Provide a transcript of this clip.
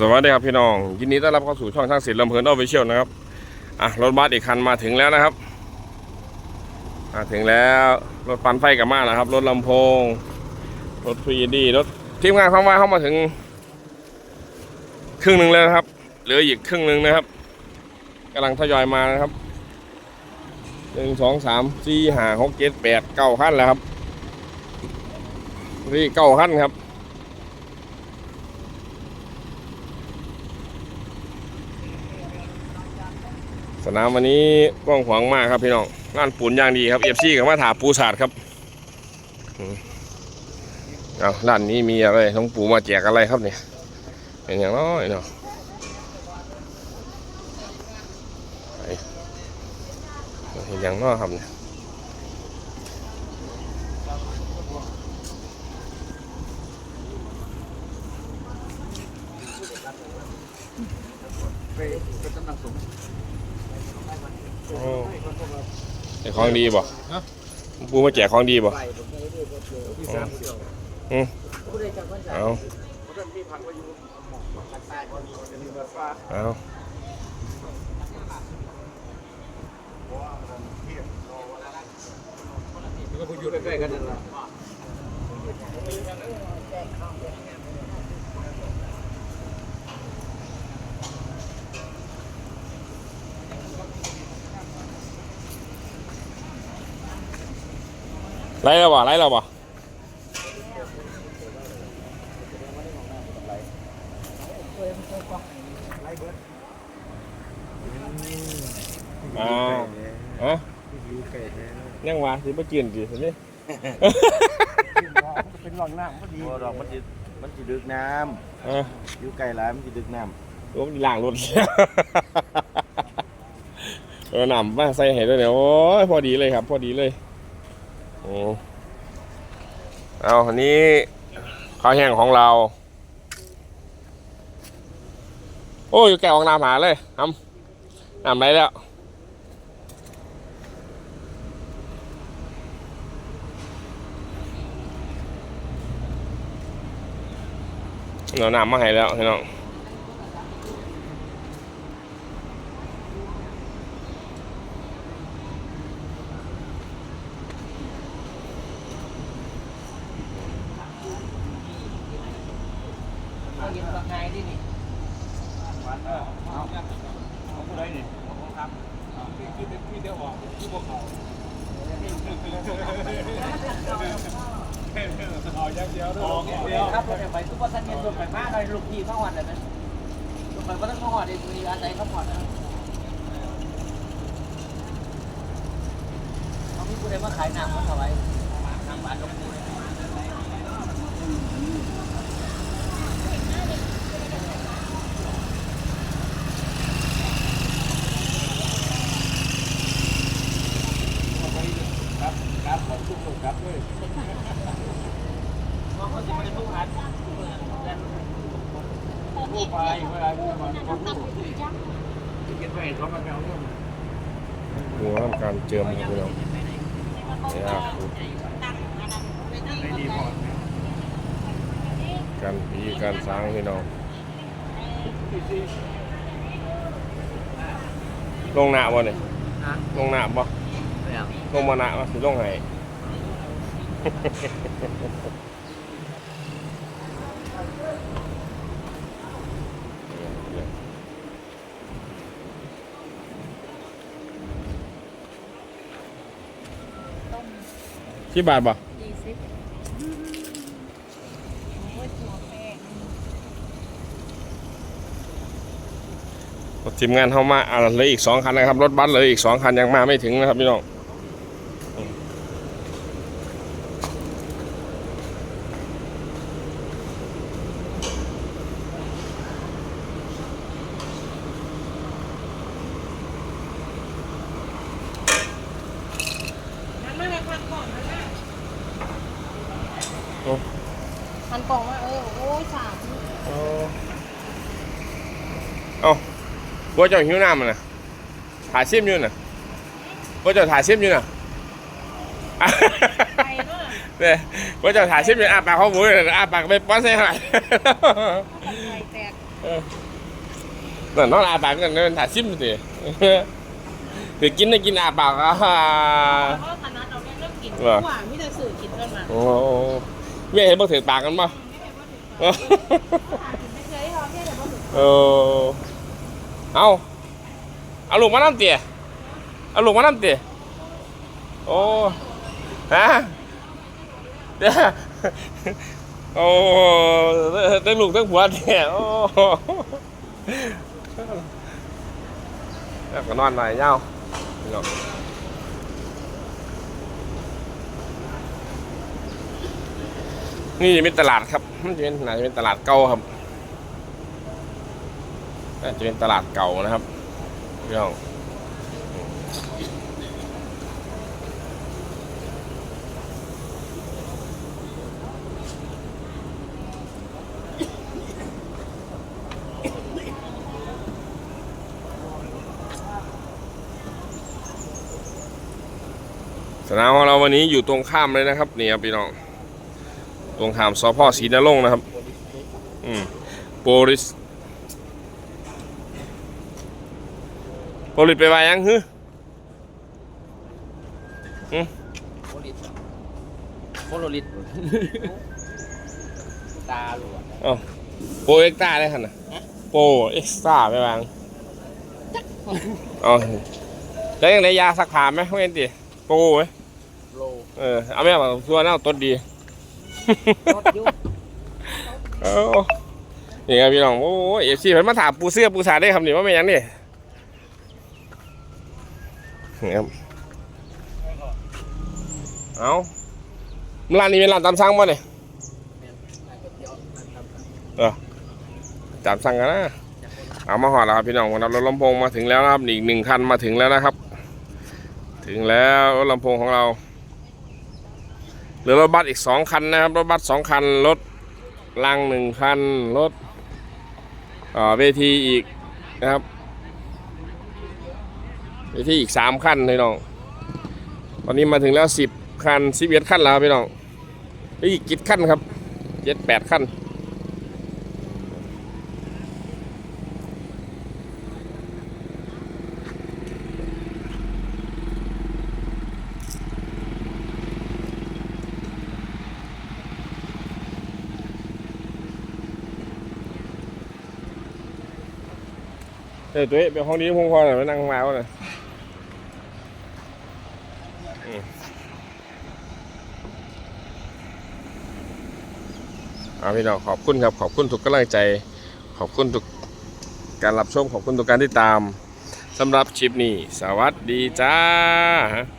สวัสดีครับพี่น้อง ยินดีต้อนรับเข้าสู่ช่องช่างศิลป์ลำเพลินออฟฟิเชียลนะครับอะรถบัสอีกคันมาถึงแล้วนะครับมาถึงแล้วรถปั่นไฟกลับมาแล้วครับ รถลำโพง รถฟรีดีรถทีมงานเข้ามาเข้ามาถึง ครึ่งหนึ่งแล้วนะครับ เหลืออีกครึ่งหนึ่งนะครับกำลังทยอยมานะครับหนึ่งสองสามสี่ห้าหกเจ็ดแปดเก้าขั้นแล้วครับนี่เก้าขั้นครับ สนามวันนี้กว้างขวางมากครับพี่น้องงานปูนอย่างดีครับเอฟซีกับมาถาปูศาสตร์ครับเอาด้านนี้มีอะไรน้องปูมาแจกอะไรครับเนี่ยเป็นอย่างน้อยเนาะเห็นอย่างน้อยครับเนี่ยโอ้ไอ้ของดีบ่น้องปูมาแจกของดีบ่อืมเอาเอาก็อยู่ใกล้ๆกันนั่นแหละ ไล่แล้วบ่ไล่แล้วบ่อ้าวฮะอยู่ใกล้แท้ยังว่าสิบ่จืนสิสินี่ เป็นหลองน้ำก็ดีดอกมันจะมันจะดึกน้เออำอยู่ไกลหลายมันจะดึกน้รถล้างรถ เออหนำมาใส่ให้ด้วยเนี่ยโอ้ยพอดีเลยครับ พอดีเลย เอาอันนี้ข้าวแห้งของเรา โอ้ยแกะออกน้ำหาเลยทำน้ำไรแล้วเราน้ำมาให้แล้วพี่น้อง เขาเห็นว่าไงดินี่ เดียวเดียวครับเราจะไปทุกวันทันเย็นรถไปมากเลยลูกพี่ข้าหอดเลยนะรถไปก็ต้องข้าหอดเองมีอาศัยข้าหอดนะเขามีผู้ใดมาขายน้ำเขาถวายน้ำบาทลงปูเลย ครับของทุกคนครับเลย เพราะเขาจะไม่ได้ ผู้หันผู้ไปเวลาผู้มาผู้เก็บไปเขามาเอาเรื่องดูทำการเจิมครับพี่น้องนี่ครับไม่ดีพอการผีการสร้างพี่น้องลงหน้าบ่เนี่ยลงหน้าบ่ไม่เอาลงมาหน้ามาสิลงให้ ที่บาทบ่ยี่สิบโอ้ยตัวแป้งรถทีมงานเข้ามาอ่าเหลืออีกสองคันนะครับ รถบัสเหลืออีกสองคันยังมาไม่ถึงนะครับพี่น้อง โอ้หันกล่องมาเออโอ้ยสามเอาเอาบัวเจ้าหิวน้ำมันนะถ่ายซิมอยู่น่ะบัวเจ้าถ่ายซิมอยู่น่ะไปเนาะเนี่ยบัวเจ้าถ่ายซิมอยู่อ้าปากเขาหมูเลยอ้าปากไปป้อนใส่หายไข่แตกเนั่นน้องอาปากกันเดินถ่ายซิมสิคือกินได้กินอาปากอะแล้วก็คณะเราเนี่ยเริ่มกินเหรอหวานมีแต่สื่อกินกันมาโอ้ แม่เห็นบ่ถือปากกันป่ะไม่เคยให้เราแค่แต่ว่าถึงเออเอาเอาลูกมาน้ำเตี๋ยเอาลูกมาน้ำเตี๋ยโอ้ฮะเดี๋ยวโอ้ตั้งลูกตั้งผัวเตี๋ยโอ้แล้วก็นอนหน่อยเย้า นี่จะเป็นตลาดครับ มันจะเป็นไหนจะเป็นตลาดเก่าครับน่าจะเป็นตลาดเก่านะครับพี่น้องสนามของเราวันนี้อยู่ตรงข้ามเลยนะครับ เนี่ครับพี่น้อง ตรงข้ามสพศรีนรงค์นะครับ อืมโปลิสโปลิดไปว่ายังฮึโพลิสโพโลลิสตาหลวงอ๋อโปรเอ็กซ์ต้าได้ขนาดโปรเอ็กซ์ต้าไปวางอ๋อแล้วยังได้ยาสักผ่าไหมไม่เห็นดิโปรเว้ยโลเออ เอาไม่เอาตัวน่าต้นดีรถยุ เออนี่ครับพี่น้อง โอ้ยเอฟซีเพิ่นมาถามปูเสื้อปูสาได้คำนี้ว่าไม่นยังนี่นี่ครับเอาร้านนี้เป็นร้านตามสั่งป่ะเนี่ยจับสั่งกันนะเอามาหอดแล้วครับพี่น้องวันนี้รถลำโพงมาถึงแล้วนะครับอีกหนึ่งคันมาถึงแล้วนะครับ ถึงแล้วลำโพงของเรา เหลือรถบัสอีกสองคันนะครับ รถบัสสองคัน รถลังหนึ่งคัน รถเวทีอีกนะครับเวทีอีกสามคันพี่น้อง ตอนนี้มาถึงแล้วสิบคันสิบเอ็ดคันแล้วพี่น้องอีกกี่คันครับเจ็ดแปดคัน เฮ้ยตัวเอ๊ะไปห้องนี้พงพอหน่อยไปนั่งมาหน่อยอืมเอาพี่น้องขอบคุณครับขอบคุณทุกกำลังใจ ขอบคุณทุกการรับชมขอบคุณทุกการติดตามสำหรับชิปนี้ สวัสดีจ้า